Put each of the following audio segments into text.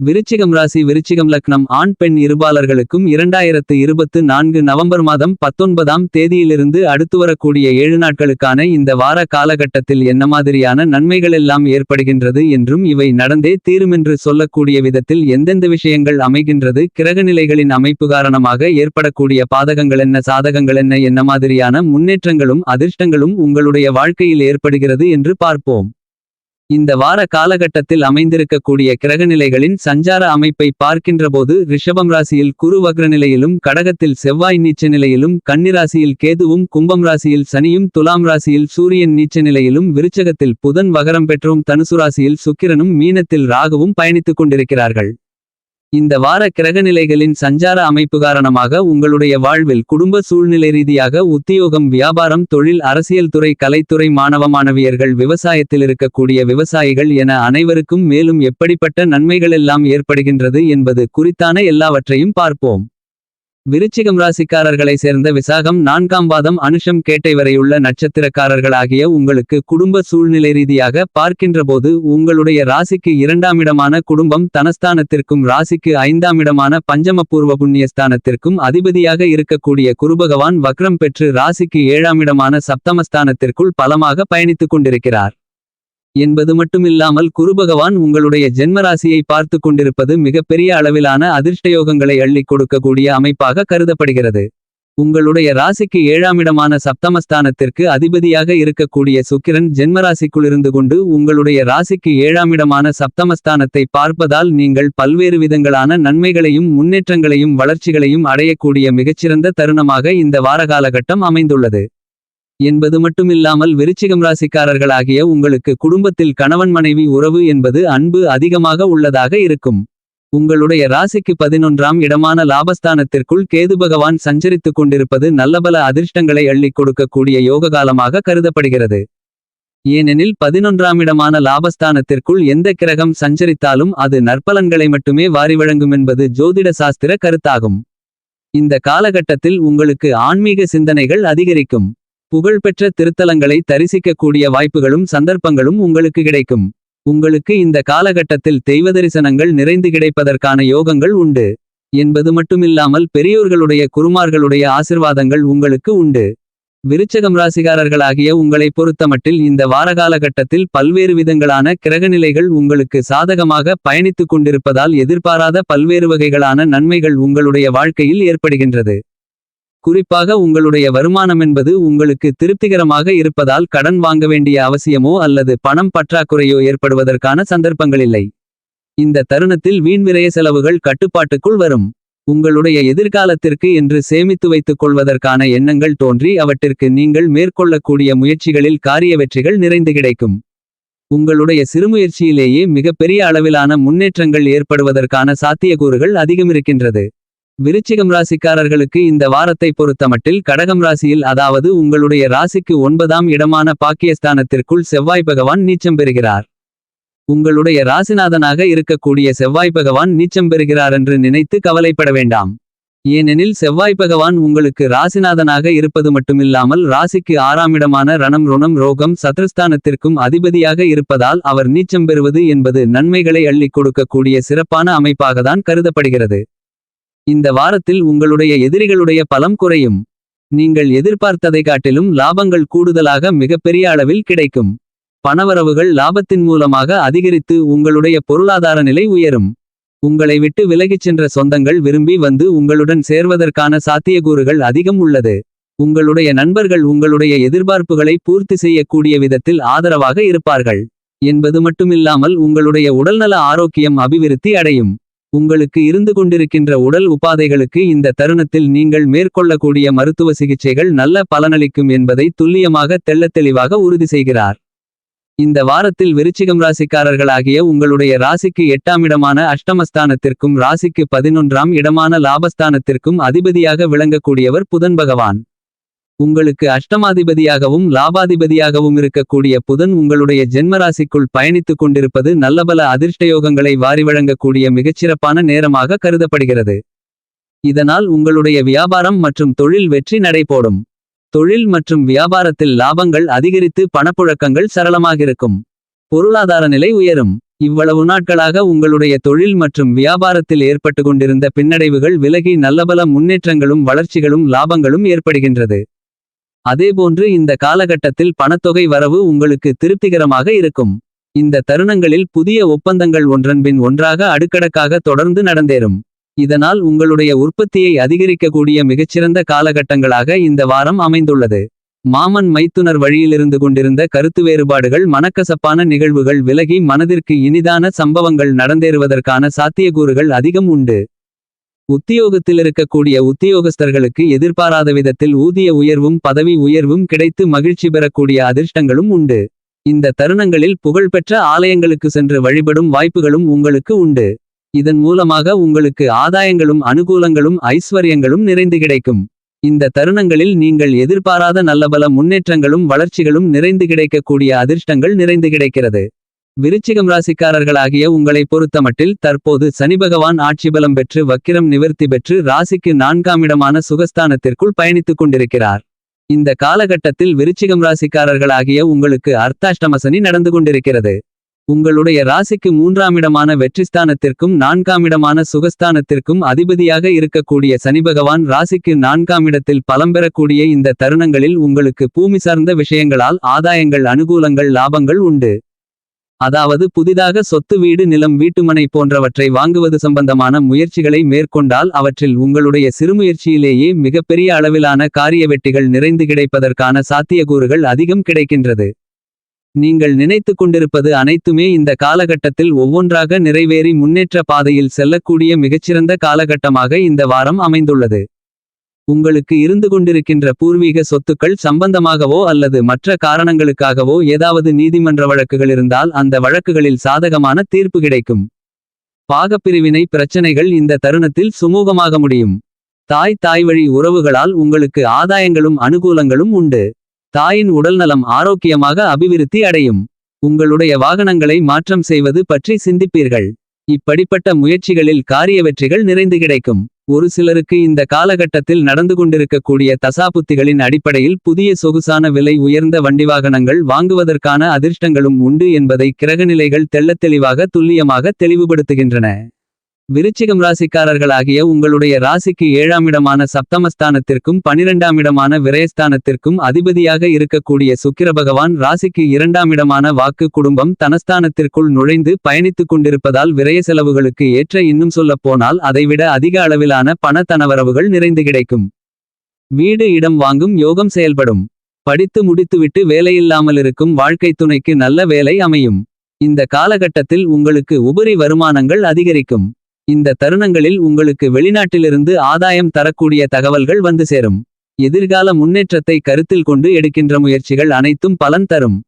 விருச்சிகம் ராசி விருச்சிகம் லக்னம் ஆண் பெண் இருபாலர்களுக்கும் இரண்டாயிரத்து இருபத்து நான்கு நவம்பர் மாதம் பத்தொன்பதாம் தேதியிலிருந்து அடுத்து வரக்கூடிய ஏழு நாட்களுக்கான இந்த வார காலகட்டத்தில் என்ன மாதிரியான நன்மைகளெல்லாம் ஏற்படுகின்றது என்றும் இவை நடந்தே தீருமென்று சொல்லக்கூடிய விதத்தில் எந்தெந்த விஷயங்கள் அமைகின்றது கிரகநிலைகளின் அமைப்பு காரணமாக ஏற்படக்கூடிய பாதகங்களென்ன சாதகங்களென்ன என்ன மாதிரியான முன்னேற்றங்களும் அதிர்ஷ்டங்களும் உங்களுடைய வாழ்க்கையில் ஏற்படுகிறது என்று பார்ப்போம். இந்த வார காலகட்டத்தில் அமைந்திருக்கக்கூடிய கிரகநிலைகளின் சஞ்சார அமைப்பை பார்க்கின்றபோது ரிஷபம் ராசியில் குரு வக்ரநிலையிலும் கடகத்தில் செவ்வாய் நீச்ச நிலையிலும் கன்னிராசியில் கேதுவும் கும்பம் ராசியில் சனியும் துலாம் ராசியில் சூரியன் நீச்ச நிலையிலும் விருச்சகத்தில் புதன் வகரம் பெற்றும் தனுசு ராசியில் சுக்கிரனும் மீனத்தில் ராகுவும் பயணித்துக் கொண்டிருக்கிறார்கள். இந்த வார கிரகநிலைகளின் சஞ்சார அமைப்பு காரணமாக உங்களுடைய வாழ்வில் குடும்ப சூழ்நிலை ரீதியாக உத்தியோகம் வியாபாரம் தொழில் அரசியல் துறை கலைத்துறை மாணவ மாணவியர்கள் விவசாயத்தில் இருக்கக்கூடிய விவசாயிகள் என அனைவருக்கும் மேலும் எப்படிப்பட்ட நன்மைகளெல்லாம் ஏற்படுகின்றது என்பது குறித்தான எல்லாவற்றையும் பார்ப்போம். விருச்சிகம் ராசிக்காரர்களை சேர்ந்த விசாகம் நான்காம் பாதம் அனுஷம் கேட்டை வரையுள்ள நட்சத்திரக்காரர்களாகிய உங்களுக்கு குடும்ப சூழ்நிலை ரீதியாக பார்க்கின்றபோது உங்களுடைய ராசிக்கு இரண்டாம் இடமான குடும்பம் தனஸ்தானத்திற்கும் ராசிக்கு ஐந்தாம் இடமான பஞ்சமபூர்வ புண்ணியஸ்தானத்திற்கும் அதிபதியாக இருக்கக்கூடிய குருபகவான் வக்ரம் பெற்று ராசிக்கு ஏழாம் இடமான சப்தமஸ்தானத்திற்குள் பலமாக பயணித்துக் கொண்டிருக்கிறார். என்பது மட்டுமில்லாமல் குருபகவான் உங்களுடைய ஜென்மராசியை பார்த்து கொண்டிருப்பது மிகப்பெரிய அளவிலான அதிர்ஷ்டயோகங்களை அள்ளிக் கொடுக்கக்கூடிய அமைப்பாக கருதப்படுகிறது. உங்களுடைய ராசிக்கு ஏழாமிடமான சப்தமஸ்தானத்திற்கு அதிபதியாக இருக்கக்கூடிய சுக்கிரன் ஜென்மராசிக்குள்ளிருந்து கொண்டு உங்களுடைய ராசிக்கு ஏழாமிடமான சப்தமஸ்தானத்தை பார்ப்பதால் நீங்கள் பல்வேறு விதங்களான நன்மைகளையும் முன்னேற்றங்களையும் வளர்ச்சிகளையும் அடையக்கூடிய மிகச்சிறந்த தருணமாக இந்த வாரகாலகட்டம் அமைந்துள்ளது. என்பது மட்டுமில்லாமல் விருச்சிகம் ராசிக்காரர்களாகிய உங்களுக்கு குடும்பத்தில் கணவன் மனைவி உறவு என்பது அன்பு அதிகமாக உள்ளதாக இருக்கும். உங்களுடைய ராசிக்கு பதினொன்றாம் இடமான லாபஸ்தானத்திற்குள் கேது பகவான் சஞ்சரித்துக் கொண்டிருப்பது நல்லபல அதிர்ஷ்டங்களை அள்ளிக் கொடுக்கக்கூடிய யோக காலமாக கருதப்படுகிறது. ஏனெனில் பதினொன்றாம் இடமான லாபஸ்தானத்திற்குள் எந்த கிரகம் சஞ்சரித்தாலும் அது நற்பலன்களை மட்டுமே வாரி வழங்கும் என்பது ஜோதிட சாஸ்திர கருத்தாகும். இந்த காலகட்டத்தில் உங்களுக்கு ஆன்மீக சிந்தனைகள் அதிகரிக்கும். புகழ்பெற்ற திருத்தலங்களை தரிசிக்கக்கூடிய வாய்ப்புகளும் சந்தர்ப்பங்களும் உங்களுக்கு கிடைக்கும். உங்களுக்கு இந்த காலகட்டத்தில் தெய்வ தரிசனங்கள் நிறைந்து கிடைப்பதற்கான யோகங்கள் உண்டு. என்பது மட்டுமில்லாமல் பெரியோர்களுடைய குருமார்களுடைய ஆசிர்வாதங்கள் உங்களுக்கு உண்டு. விருச்சகம் ராசிகாரர்களாகிய உங்களை பொறுத்தமட்டில் இந்த வாரகாலகட்டத்தில் பல்வேறு விதங்களான கிரகநிலைகள் உங்களுக்கு சாதகமாக பயணித்துக் கொண்டிருப்பதால் எதிர்பாராத பல்வேறு வகைகளான நன்மைகள் உங்களுடைய வாழ்க்கையில் ஏற்படுகின்றது. குறிப்பாக உங்களுடைய வருமானம் என்பது உங்களுக்கு திருப்திகரமாக இருப்பதால் கடன் வாங்க வேண்டிய அவசியமோ அல்லது பணம் பற்றாக்குறையோ ஏற்படுவதற்கான சந்தர்ப்பங்களில்லை. இந்த தருணத்தில் வீண்விரய செலவுகள் கட்டுப்பாட்டுக்குள் வரும். உங்களுடைய எதிர்காலத்திற்கு என்று சேமித்து வைத்துக் கொள்வதற்கான எண்ணங்கள் தோன்றி அவற்றிற்கு நீங்கள் மேற்கொள்ளக்கூடிய முயற்சிகளில் காரிய வெற்றிகள் நிறைந்து கிடைக்கும். உங்களுடைய சிறுமுயற்சியிலேயே மிகப்பெரிய அளவிலான முன்னேற்றங்கள் ஏற்படுவதற்கான சாத்தியக்கூறுகள் அதிகமிருக்கின்றது. விருச்சிகம் ராசிக்காரர்களுக்கு இந்த வாரத்தை பொறுத்தமட்டில் கடகம் ராசியில் அதாவது உங்களுடைய ராசிக்கு ஒன்பதாம் இடமான பாக்கியஸ்தானத்திற்குள் செவ்வாய் பகவான் நீச்சம் பெறுகிறார். உங்களுடைய ராசிநாதனாக இருக்கக்கூடிய செவ்வாய் பகவான் நீச்சம் பெறுகிறார் என்று நினைத்து கவலைப்பட வேண்டாம். ஏனெனில் செவ்வாய் பகவான் உங்களுக்கு ராசிநாதனாக இருப்பது மட்டுமில்லாமல் ராசிக்கு ஆறாம் இடமான ரணம் ருணம் ரோகம் சத்ருஸ்தானத்திற்கும் அதிபதியாக இருப்பதால் அவர் நீச்சம் பெறுவது என்பது நன்மைகளை அள்ளிக் கொடுக்கக்கூடிய சிறப்பான அமைப்பாகத்தான் கருதப்படுகிறது. இந்த வாரத்தில் உங்களுடைய எதிரிகளுடைய பலம் குறையும். நீங்கள் எதிர்பார்த்ததை காட்டிலும் லாபங்கள் கூடுதலாக மிகப்பெரிய அளவில் கிடைக்கும். பணவரவுகள் லாபத்தின் மூலமாக அதிகரித்து உங்களுடைய பொருளாதார நிலை உயரும். உங்களை விட்டு விலகிச் சென்ற சொந்தங்கள் விரும்பி வந்து உங்களுடன் சேர்வதற்கான சாத்தியக்கூறுகள் அதிகம் உள்ளது. உங்களுடைய நண்பர்கள் உங்களுடைய எதிர்பார்ப்புகளை பூர்த்தி செய்யக்கூடிய விதத்தில் ஆதரவாக இருப்பார்கள். என்பது மட்டுமில்லாமல் உங்களுடைய உடல்நல ஆரோக்கியம் அபிவிருத்தி அடையும். உங்களுக்கு இருந்து கொண்டிருக்கின்ற உடல் உபாதைகளுக்கு இந்த தருணத்தில் நீங்கள் மேற்கொள்ளக்கூடிய மருத்துவ சிகிச்சைகள் நல்ல பலனளிக்கும் என்பதை துல்லியமாக தெள்ளத்தெளிவாக உறுதி செய்கிறார். இந்த வாரத்தில் விருச்சிகம் ராசிக்காரர்களாகிய உங்களுடைய ராசிக்கு எட்டாம் இடமான அஷ்டமஸ்தானத்திற்கும் ராசிக்கு பதினொன்றாம் இடமான லாபஸ்தானத்திற்கும் அதிபதியாக விளங்கக்கூடியவர் புதன் பகவான். உங்களுக்கு அஷ்டமாதிபதியாகவும் லாபாதிபதியாகவும் இருக்கக்கூடிய புதன் உங்களுடைய ஜென்மராசிக்குள் பயணித்துக் கொண்டிருப்பது நல்லபல அதிர்ஷ்டயோகங்களை வாரி வழங்கக்கூடிய மிகச்சிறப்பான நேரமாக கருதப்படுகிறது. இதனால் உங்களுடைய வியாபாரம் மற்றும் தொழில் வெற்றி நடைபோடும் தொழில் மற்றும் வியாபாரத்தில் லாபங்கள் அதிகரித்து பணப்புழக்கங்கள் சரளமாகிருக்கும் பொருளாதார நிலை உயரும். இவ்வளவு நாட்களாக உங்களுடைய தொழில் மற்றும் வியாபாரத்தில் ஏற்பட்டு கொண்டிருந்த பின்னடைவுகள் விலகி நல்லபல முன்னேற்றங்களும் வளர்ச்சிகளும் லாபங்களும் ஏற்படுகின்றது. அதேபோன்று இந்த காலகட்டத்தில் பணத்தொகை வரவு உங்களுக்கு திருப்திகரமாக இருக்கும். இந்த தருணங்களில் புதிய ஒப்பந்தங்கள் ஒன்றன்பின் ஒன்றாக அடுக்கடக்காக தொடர்ந்து நடந்தேறும். இதனால் உங்களுடைய உற்பத்தியை அதிகரிக்கக்கூடிய மிகச்சிறந்த காலகட்டங்களாக இந்த வாரம் அமைந்துள்ளது. மாமன் மைத்துனர் வழியிலிருந்து கொண்டிருந்த கருத்து வேறுபாடுகள் மனக்கசப்பான நிகழ்வுகள் விலகி மனதிற்கு இனிதான சம்பவங்கள் நடந்தேறுவதற்கான சாத்தியக்கூறுகள் அதிகம் உண்டு. உத்தியோகத்திலிருக்கக்கூடிய உத்தியோகஸ்தர்களுக்கு எதிர்பாராத விதத்தில் ஊதிய உயர்வும் பதவி உயர்வும் கிடைத்து மகிழ்ச்சி பெறக்கூடிய அதிர்ஷ்டங்களும் உண்டு. இந்த தருணங்களில் புகழ்பெற்ற ஆலயங்களுக்கு சென்று வழிபடும் வாய்ப்புகளும் உங்களுக்கு உண்டு. இதன் மூலமாக உங்களுக்கு ஆதாயங்களும் அனுகூலங்களும் ஐஸ்வர்யங்களும் நிறைந்து கிடைக்கும். இந்த தருணங்களில் நீங்கள் எதிர்பாராத நல்லபல முன்னேற்றங்களும் வளர்ச்சிகளும் நிறைந்து கிடைக்கக்கூடிய அதிர்ஷ்டங்கள் நிறைந்து கிடைக்கிறது. விருச்சிகம் ராசிக்காரர்களாகிய உங்களைப் பொறுத்தமட்டில் தற்போது சனிபகவான் ஆட்சிபலம் பெற்று வக்கிரம் நிவர்த்தி பெற்று ராசிக்கு நான்காமிடமான சுகஸ்தானத்திற்குள் பயணித்துக் கொண்டிருக்கிறார். இந்த காலகட்டத்தில் விருச்சிகம் ராசிக்காரர்களாகிய உங்களுக்கு அர்த்தாஷ்டமசனி நடந்து கொண்டிருக்கிறது. உங்களுடைய ராசிக்கு மூன்றாமிடமான வெற்றிஸ்தானத்திற்கும் நான்காமிடமான சுகஸ்தானத்திற்கும் அதிபதியாக இருக்கக்கூடிய சனிபகவான் ராசிக்கு நான்காமிடத்தில் பலம்பெறக்கூடிய இந்த தருணங்களில் உங்களுக்கு பூமி சார்ந்த விஷயங்களால் ஆதாயங்கள் அனுகூலங்கள் லாபங்கள் உண்டு. அதாவது புதிதாக சொத்து வீடு நிலம் வீட்டுமனை போன்றவற்றை வாங்குவது சம்பந்தமான முயற்சிகளை மேற்கொண்டால் அவற்றில் உங்களுடைய சிறுமுயற்சியிலேயே மிகப்பெரிய அளவிலான காரிய வெட்டிகள் நிறைந்து கிடைப்பதற்கான சாத்தியக்கூறுகள் அதிகம் கிடைக்கின்றது. நீங்கள் நினைத்துக் கொண்டிருப்பது அனைத்துமே இந்த காலகட்டத்தில் ஒவ்வொன்றாக நிறைவேறி முன்னேற்ற பாதையில் செல்லக்கூடிய மிகச்சிறந்த காலகட்டமாக இந்த வாரம் அமைந்துள்ளது. உங்களுக்கு இருந்து கொண்டிருக்கின்ற பூர்வீக சொத்துக்கள் சம்பந்தமாகவோ அல்லது மற்ற காரணங்களுக்காகவோ ஏதாவது நீதிமன்ற வழக்குகள் இருந்தால் அந்த வழக்குகளில் சாதகமான தீர்ப்பு கிடைக்கும். பாகப்பிரிவினை பிரச்சனைகள் இந்த தருணத்தில் சுமூகமாக முடியும். தாய் தாய்வழி உறவுகளால் உங்களுக்கு ஆதாயங்களும் அனுகூலங்களும் உண்டு. தாயின் உடல்நலம் ஆரோக்கியமாக அபிவிருத்தி அடையும். உங்களுடைய வாகனங்களை மாற்றம் செய்வது பற்றி சிந்திப்பீர்கள். இப்படிப்பட்ட முயற்சிகளில் காரிய வெற்றிகள் நிறைந்து கிடைக்கும். ஒரு சிலருக்கு இந்த காலகட்டத்தில் நடந்து கொண்டிருக்கக்கூடிய தசாபுத்திகளின் அடிப்படையில் புதிய சொகுசான விலை உயர்ந்த வண்டிவாகனங்கள் வாங்குவதற்கான அதிர்ஷ்டங்களும் உண்டு என்பதை கிரகநிலைகள் தெள்ளத்தெளிவாக துல்லியமாக தெளிவுபடுத்துகின்றன. விருச்சிகம் ராசிக்காரர்களாகிய உங்களுடைய ராசிக்கு ஏழாமிடமான சப்தமஸ்தானத்திற்கும் பனிரெண்டாமிடமான விரயஸ்தானத்திற்கும் அதிபதியாக இருக்கக்கூடிய சுக்கிரபகவான் ராசிக்கு இரண்டாமிடமான வாக்கு குடும்பம் தனஸ்தானத்திற்குள் நுழைந்து பயணித்துக் கொண்டிருப்பதால் விரய செலவுகளுக்கு ஏற்ற இன்னும் சொல்லப்போனால் அதைவிட அதிக அளவிலான பண தனவரவுகள் நிறைந்து கிடைக்கும். வீடு இடம் வாங்கும் யோகம் செயல்படும். படித்து முடித்துவிட்டு வேலையில்லாமலிருக்கும் வாழ்க்கைத் துணைக்கு நல்ல வேலை அமையும். இந்த காலகட்டத்தில் உங்களுக்கு உபரி வருமானங்கள் அதிகரிக்கும். இந்த தருணங்களில் உங்களுக்கு வெளிநாட்டிலிருந்து ஆதாயம் தரக்கூடிய தகவல்கள் வந்து சேரும். எதிர்கால முன்னேற்றத்தை கருத்தில் கொண்டு எடுக்கின்ற முயற்சிகள் அனைத்தும் பலன் தரும்.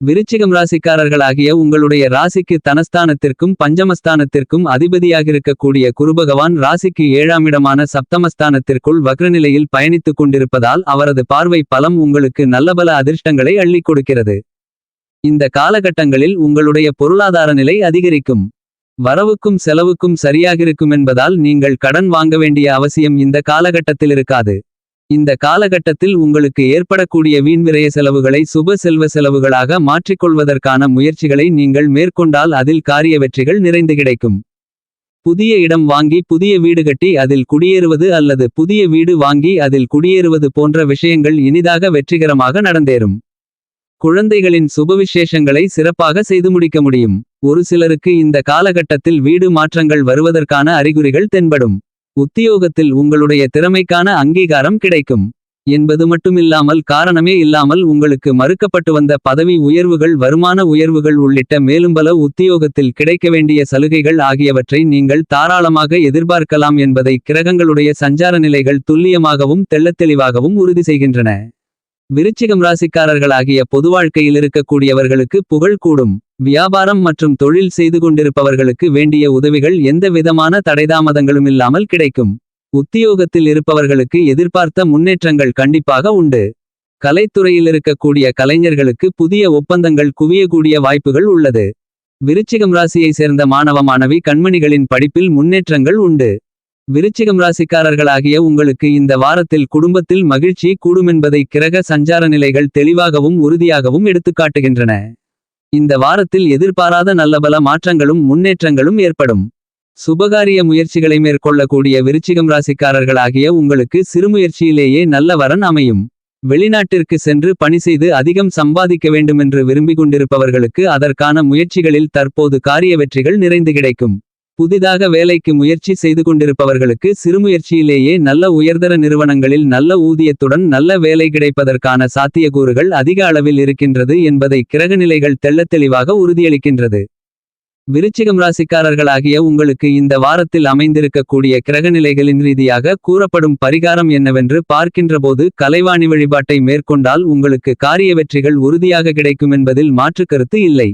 விருச்சிகம் ராசிக்காரர்களாகிய உங்களுடைய ராசிக்கு தனஸ்தானத்திற்கும் பஞ்சமஸ்தானத்திற்கும் அதிபதியாகிருக்கக்கூடிய குருபகவான் ராசிக்கு ஏழாமிடமான சப்தமஸ்தானத்திற்குள் வக்ரநிலையில் பயணித்துக் கொண்டிருப்பதால் அவரது பார்வை பலம் உங்களுக்கு நல்லபல அதிர்ஷ்டங்களை அள்ளிக் கொடுக்கிறது. இந்த காலகட்டங்களில் உங்களுடைய பொருளாதார நிலை அதிகரிக்கும். வரவுக்கும் செலவுக்கும் சரியாகிருக்குமென்பதால் நீங்கள் கடன் வாங்க வேண்டிய அவசியம் இந்த காலகட்டத்திலிருக்காது. இந்த காலகட்டத்தில் உங்களுக்கு ஏற்படக்கூடிய வீண்விரய செலவுகளை சுப செல்வ செலவுகளாக மாற்றிக்கொள்வதற்கான முயற்சிகளை நீங்கள் மேற்கொண்டால் அதில் காரிய வெற்றிகள் நிறைந்து கிடைக்கும். புதிய இடம் வாங்கி புதிய வீடு கட்டி அதில் குடியேறுவது அல்லது புதிய வீடு வாங்கி அதில் குடியேறுவது போன்ற விஷயங்கள் இனிதாக வெற்றிகரமாக நடந்தேறும். குழந்தைகளின் சுபவிசேஷங்களை சிறப்பாக செய்து முடிக்க முடியும். ஒரு சிலருக்கு இந்த காலகட்டத்தில் வீடு மாற்றங்கள் வருவதற்கான அறிகுறிகள் தென்படும். உத்தியோகத்தில் உங்களுடைய திறமைக்கான அங்கீகாரம் கிடைக்கும். என்பது மட்டுமில்லாமல் காரணமே இல்லாமல் உங்களுக்கு மறுக்கப்பட்டு வந்த பதவி உயர்வுகள் வருமான உயர்வுகள் உள்ளிட்ட மேலும் பல உத்தியோகத்தில் கிடைக்க வேண்டிய சலுகைகள் ஆகியவற்றை நீங்கள் தாராளமாக எதிர்பார்க்கலாம் என்பதை கிரகங்களுடைய சஞ்சார நிலைகள் துல்லியமாகவும் தெள்ளத்தெளிவாகவும் உறுதி செய்கின்றன. விருச்சிகம் ராசிக்காரர்களாகிய பொதுவாழ்க்கையில் இருக்கக்கூடியவர்களுக்கு புகழ் கூடும். வியாபாரம் மற்றும் தொழில் செய்து கொண்டிருப்பவர்களுக்கு வேண்டிய உதவிகள் எந்த விதமான தடைதாமதங்களுமில்லாமல் கிடைக்கும். உத்தியோகத்தில் இருப்பவர்களுக்கு எதிர்பார்த்த முன்னேற்றங்கள் கண்டிப்பாக உண்டு. கலைத்துறையில் இருக்கக்கூடிய கலைஞர்களுக்கு புதிய ஒப்பந்தங்கள் குவியக்கூடிய வாய்ப்புகள் உள்ளது. விருச்சிகம் ராசியை சேர்ந்த மாணவ மாணவி கண்மணிகளின் படிப்பில் முன்னேற்றங்கள் உண்டு. விருச்சிகம் ராசிக்காரர்களாகிய உங்களுக்கு இந்த வாரத்தில் குடும்பத்தில் மகிழ்ச்சி கூடுமென்பதை கிரக சஞ்சார நிலைகள் தெளிவாகவும் உறுதியாகவும் எடுத்துக்காட்டுகின்றன. இந்த வாரத்தில் எதிர்பாராத நல்லபல மாற்றங்களும் முன்னேற்றங்களும் ஏற்படும். சுபகாரிய முயற்சிகளை மேற்கொள்ளக்கூடிய விருச்சிகம் ராசிக்காரர்களாகிய உங்களுக்கு சிறுமுயற்சியிலேயே நல்ல வரன் அமையும். வெளிநாட்டிற்கு சென்று பணி செய்து அதிகம் சம்பாதிக்க வேண்டுமென்று விரும்பிக் கொண்டிருப்பவர்களுக்கு அதற்கான முயற்சிகளில் தற்போது காரிய வெற்றிகள் நிறைந்து கிடைக்கும். புதிதாக வேலைக்கு முயற்சி செய்து கொண்டிருப்பவர்களுக்கு சிறுமுயற்சியிலேயே நல்ல உயர்தர நிறுவனங்களில் நல்ல ஊதியத்துடன் நல்ல வேலை கிடைப்பதற்கான சாத்தியக்கூறுகள் அதிக அளவில் இருக்கின்றது என்பதை கிரகநிலைகள் தெள்ளத்தெளிவாக உறுதியளிக்கின்றது. விருச்சிகம் ராசிக்காரர்களாகிய உங்களுக்கு இந்த வாரத்தில் அமைந்திருக்கக்கூடிய கிரகநிலைகளின் ரீதியாக கூறப்படும் பரிகாரம் என்னவென்று பார்க்கின்றபோது கலைவாணி வழிபாட்டை மேற்கொண்டால் உங்களுக்கு காரிய வெற்றிகள் உறுதியாக கிடைக்கும் என்பதில் மாற்றுக் கருத்து இல்லை.